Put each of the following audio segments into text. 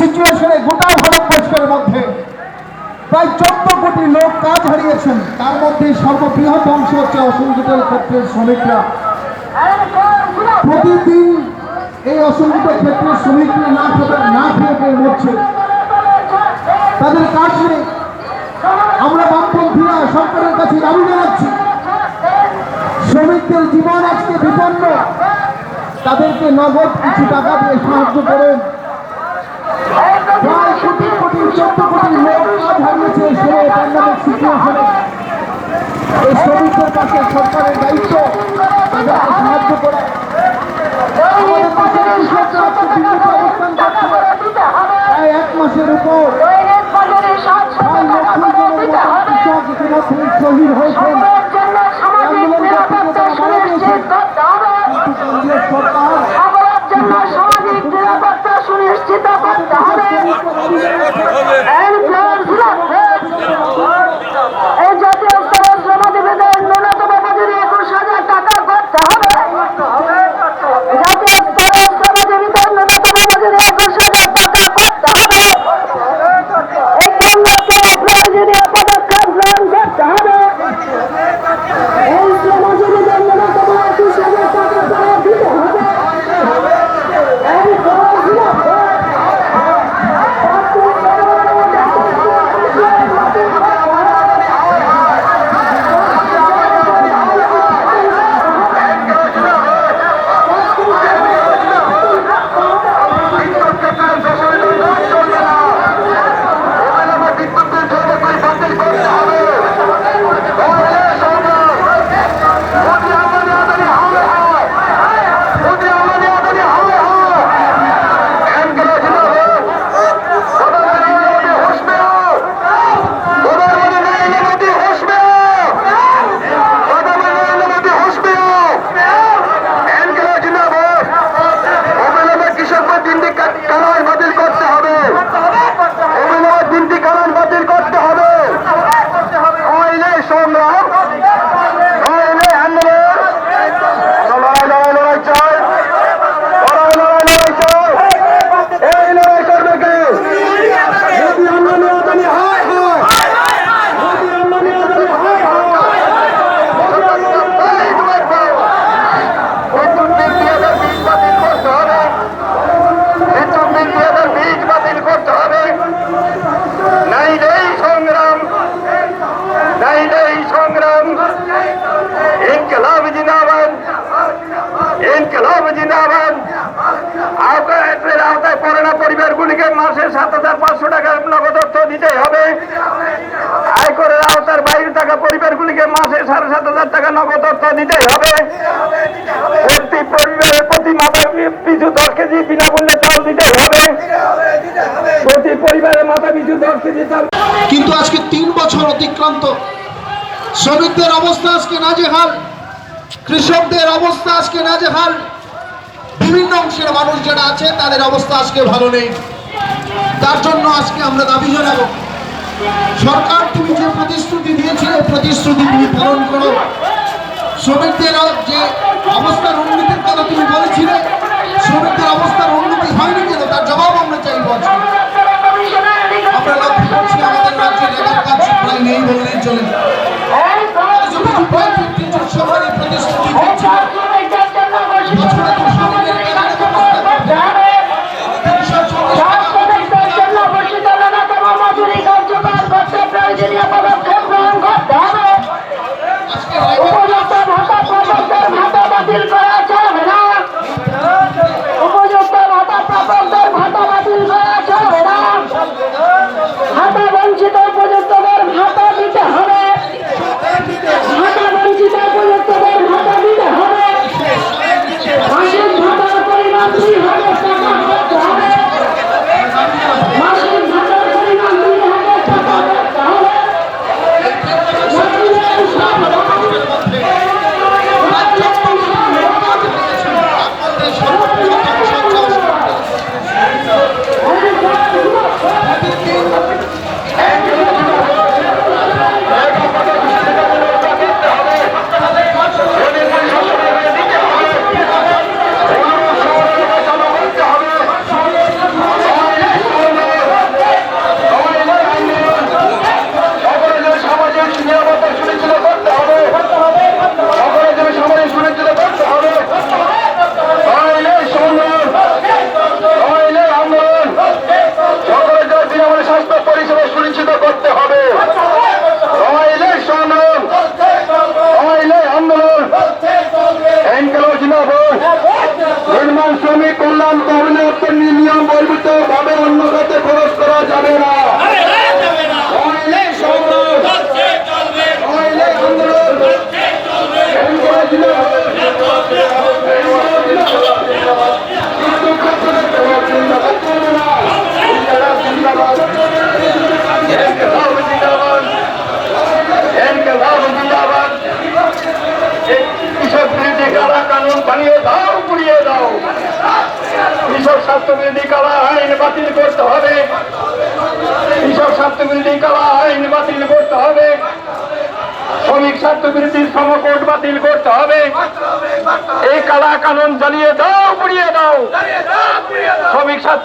সিচুয়েশনে গোটা ভারতবর্ষের মধ্যে প্রায় চোদ্দ কোটি লোক কাজ হারিয়েছেন। তার মধ্যে সর্ববৃহৎ অংশ হচ্ছে অসংগঠিত ক্ষেত্রের শ্রমিকরা। প্রতিদিন এই অসংগঠিত ক্ষেত্রের শ্রমিকরা না খেতে, না খেয়ে পেয়ে মরছে। তাদের কাজ নেই। আমরা বামপন্থীরা সরকারের কাছে দাবি জানাচ্ছি, শ্রমিকদের জীবন আজকে বিপন্ন। তাদেরকে নগদ কিছু টাকা দিয়ে সাহায্য করেন। চোদ্দ কোটি লোক কাজ হারিয়েছে এই সময় প্যান্ডামিক সিচুয়েশনে এই শ্রমিকদের কাছে সরকারের দায়িত্ব তাদেরকে সাহায্য করা এক মাসের উপর কৃষক ইতিমধ্যে শহীদ হয়েছেন কেন্দ্রীয় সরকার করতে হবে। থাকা পরিবারগুলিকে মাসে সাড়ে সাত হাজার টাকা নগদ অর্থ দিতেই হবে। প্রতি পরিবারের প্রতি মাথা পিছু দশ কেজি বিনামূল্যে চাল দিতেই হবে। প্রতি পরিবারের মাথা পিছু দশ কেজি চাল কিন্তু আজকে তিন বছর অতিক্রান্ত। শ্রমিকদের অবস্থা আজকে নাজেহাল। কৃষকদের অবস্থা আজকে নাজেহাল। বিভিন্ন অংশের মানুষ যারা আছে, তাদের অবস্থা আজকে ভালো নেই। তার জন্য আজকে আমরা দাবি জানাব। সরকার, তুমি যে প্রতিশ্রুতি দিয়েছিলে প্রতিশ্রুতি তুমি পালন করো। শ্রমিকদের যে অবস্থার উন্নতির কথা তুমি বলেছিলে, শ্রমিকদের অবস্থার উন্নতি হয়নি কেন? তার জবাব আমরা চাইব আমরা লক্ষ্য করছি আমাদের রাজ্যের এলাকার কাজ প্রায় নেই বললেই চলে। অবৈধভাবে অন্য খাতে খরচ করা যাবে না।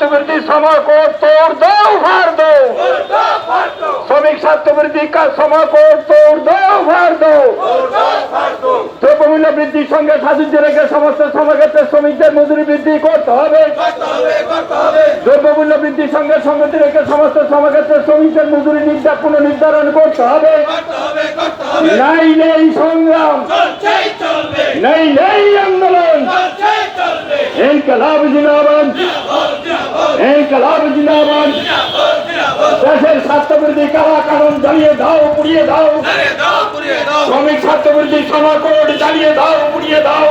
শ্রমিক স্বার্থবিরোধী সমকোট তোর দাও ভার দাও শ্রমিক স্বার্থবিরোধী কা- সমকোট তোর দাও ভার দাও দ্রব্যমূল্য বৃদ্ধির সঙ্গে সাজুজ্য রেখে সমস্ত সমক্ষেত্রে শ্রমিকদের মজুরি বৃদ্ধি করতে হবে। দ্রব্যমূল্য বৃদ্ধির সঙ্গে সঙ্গতি রেখে সমস্ত সমক্ষেত্রে শ্রমিকদের মজুরি নির্ধার পুনর্নির্ধারণ করতে হবে। নাই নেই সংগ্রাম। নেই নেই আন্দোলন। ইনকলাব জিন্দাবাদ। ইনকলাব জিন্দাবাদ দেশের স্বার্থবিরোধী কারা কারণ জ্বালিয়ে দাও পুড়িয়ে দাও শ্রমিক স্বার্থবিরোধী সমাকট জ্বালিয়ে দাও পুড়িয়ে দাও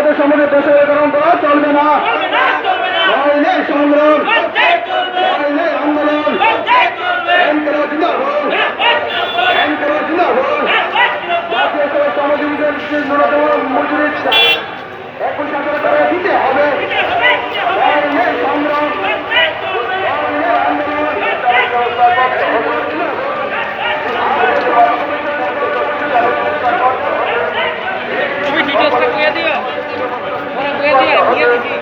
রাষ্ট্রীয় সম্পত্তি বেসরকারীকরণ করা চলবে না নইলে সংগ্রাম নইলে আন্দোলন এন কেন ছিল এন কেন ছিল জাতীয় সড়ক কর্মজীবীদের যে ন্যূনতম মজুরি একুশ হাজার করে দিতে হবে নইলে সংগ্রাম নইলে আন্দোলন তুমি ডিটেলসটা কইয়া দিও ওরা কইয়া দিয়ে দিয়ে দিছি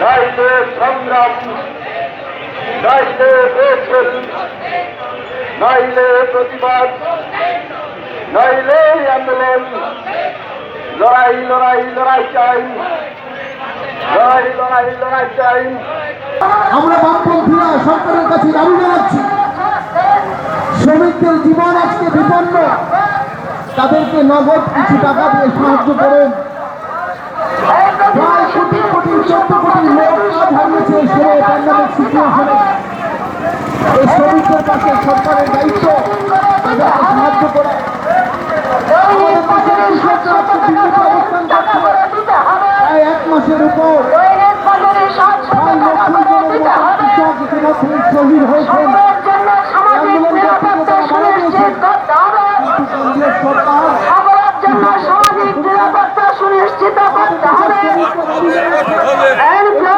নাইলে নাইলে নাইলে প্রতিবাদ, নাইলে আন্দোলন। লড়াই লড়াই লড়াই চাই। লড়াই লড়াই লড়াই চাই। আমরা বামপন্থীরা সরকারের কাছে দাবি জানাচ্ছি। শ্রমিকদের জীবন আজকে বিপন্ন। তাদেরকে নগদ কিছু টাকা দিয়ে সাহায্য করুন। প্রায় কোটি কোটি, চোদ্দ কোটি লোক কাজ হারিয়েছে এই সময় সিচুয়েশনে এই শ্রমিকদের কাছে সরকারের দায়িত্ব তাদেরকে সাহায্য করা। এক মাসের উপর কৃষক ইতিমধ্যে শহীদ হয়েছেন। সকলের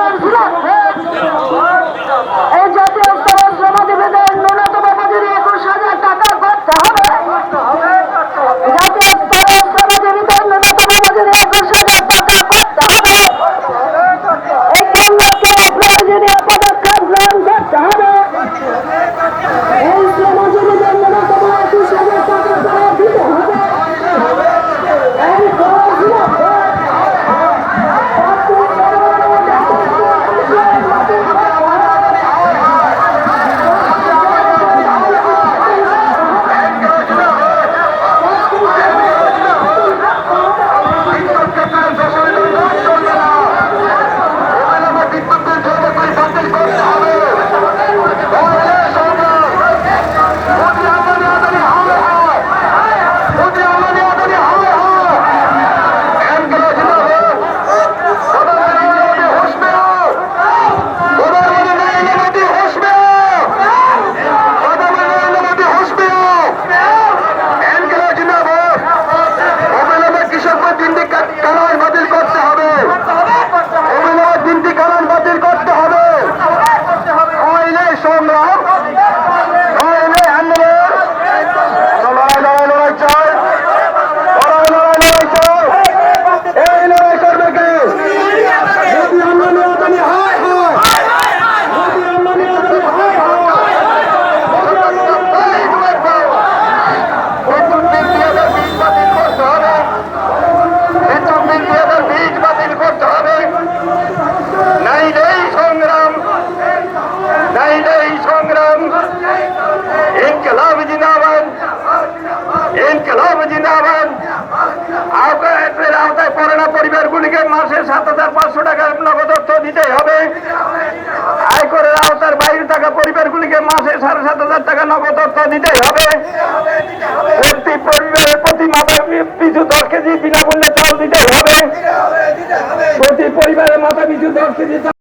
সাড়ে সাত হাজার টাকা নগদ অর্থ দিতেই হবে।